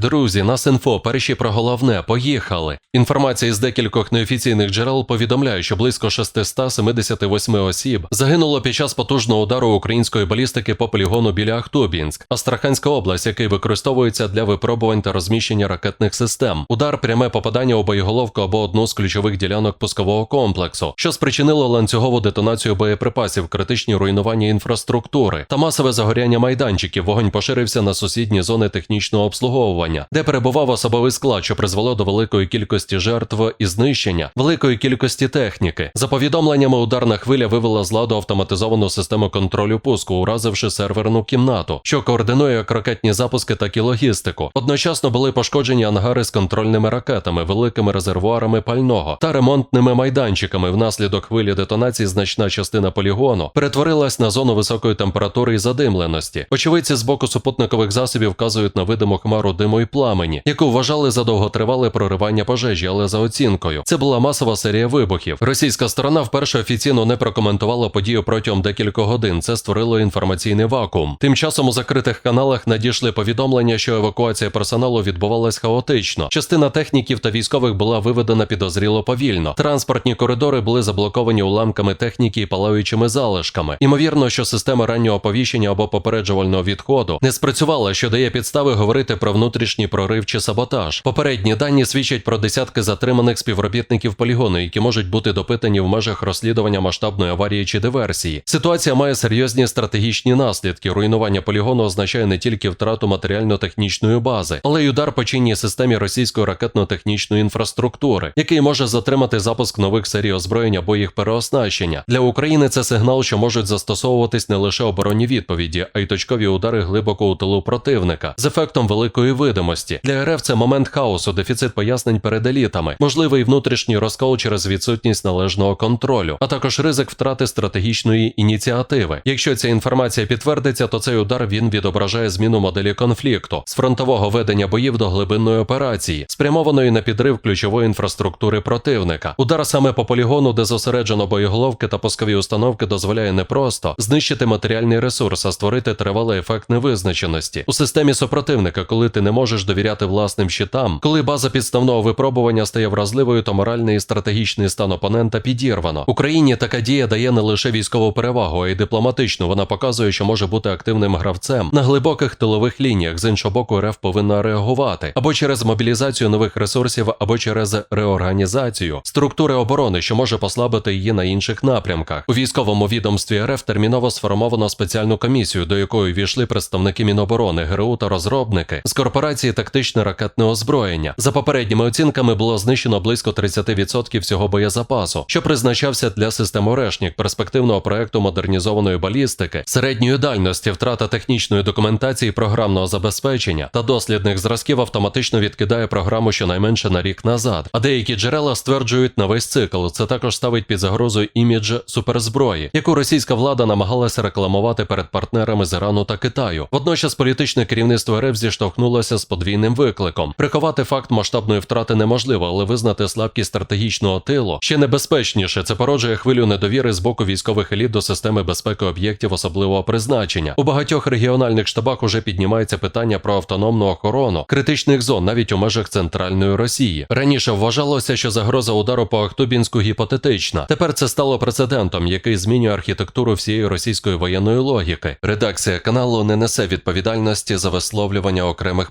Друзі, нас інфо, перші про головне, поїхали. Інформація з декількох неофіційних джерел повідомляє, що близько 678 осіб загинуло під час потужного удару української балістики по полігону біля Ахтубінськ, Астраханська область, який використовується для випробувань та розміщення ракетних систем. Удар пряме попадання у боєголовку або одну з ключових ділянок пускового комплексу, що спричинило ланцюгову детонацію боєприпасів, критичні руйнування інфраструктури та масове загоряння майданчиків. Вогонь поширився на сусідні зони технічного обслуговування, де перебував особовий склад, що призвело до великої кількості жертв і знищення великої кількості техніки. За повідомленнями, ударна хвиля вивела з ладу автоматизовану систему контролю пуску, уразивши серверну кімнату, що координує як ракетні запуски, так і логістику. Одночасно були пошкоджені ангари з контрольними ракетами, великими резервуарами пального та ремонтними майданчиками. Внаслідок хвилі детонації значна частина полігону перетворилась на зону високої температури і задимленості. Очевидці з боку супутникових засобів вказують на видиму хмару диму і пламені, яку вважали за довготривале проривання пожежі, але за оцінкою. Це була масова серія вибухів. Російська сторона вперше офіційно не прокоментувала подію протягом декількох годин. Це створило інформаційний вакуум. Тим часом у закритих каналах надійшли повідомлення, що евакуація персоналу відбувалась хаотично. Частина техніків та військових була виведена підозріло повільно. Транспортні коридори були заблоковані уламками техніки і палаючими залишками. Імовірно, що система раннього оповіщення або попереджувального відходу не спрацювала, що дає підстави говорити про внутрішній прорив чи саботаж. Попередні дані свідчать про десятки затриманих співробітників полігону, які можуть бути допитані в межах розслідування масштабної аварії чи диверсії. Ситуація має серйозні стратегічні наслідки. Руйнування полігону означає не тільки втрату матеріально-технічної бази, але й удар по чинній системі російської ракетно-технічної інфраструктури, який може затримати запуск нових серій озброєнь або їх переоснащення. Для України це сигнал, що можуть застосовуватись не лише оборонні відповіді, а й точкові удари глибоко у тилу противника з ефектом великої видимості. Для РФ це момент хаосу, дефіцит пояснень перед елітами, можливий внутрішній розкол через відсутність належного контролю, а також ризик втрати стратегічної ініціативи. Якщо ця інформація підтвердиться, то цей удар він відображає зміну моделі конфлікту з фронтового ведення боїв до глибинної операції, спрямованої на підрив ключової інфраструктури противника. Удар саме по полігону, де зосереджено боєголовки та пускові установки, дозволяє не просто знищити матеріальний ресурс, а створити тривалий ефект невизначеності у системі супротивника, коли ти не можеш довіряти власним щитам, коли база підставного випробування стає вразливою, то моральний і стратегічний стан опонента підірвано. Україні така дія дає не лише військову перевагу, а й дипломатичну. Вона показує, що може бути активним гравцем на глибоких тилових лініях. З іншого боку, РФ повинна реагувати або через мобілізацію нових ресурсів, або через реорганізацію структури оборони, що може послабити її на інших напрямках. У військовому відомстві РФ терміново сформовано спеціальну комісію, до якої війшли представники Міноборони, ГРУ та розробники з корпорації тактичне ракетне озброєння. За попередніми оцінками було знищено близько 30% всього боєзапасу, що призначався для систем Орешнік, перспективного проекту модернізованої балістики, середньої дальності, втрата технічної документації, програмного забезпечення та дослідних зразків автоматично відкидає програму щонайменше на рік назад. А деякі джерела стверджують на весь цикл. Це також ставить під загрозу імідж суперзброї, яку російська влада намагалася рекламувати перед партнерами з Ірану та Китаю. Водночас політичне керівництво РФ зіштовхнулося з подвійним викликом. Приховати факт масштабної втрати неможливо, але визнати слабкість стратегічного тилу ще небезпечніше. Це породжує хвилю недовіри з боку військових еліт до системи безпеки об'єктів особливого призначення. У багатьох регіональних штабах уже піднімається питання про автономну охорону критичних зон навіть у межах центральної Росії. Раніше вважалося, що загроза удару по Ахтубінську гіпотетична. Тепер це стало прецедентом, який змінює архітектуру всієї російської воєнної логіки. Редакція каналу не несе відповідальності за висловлювання окремих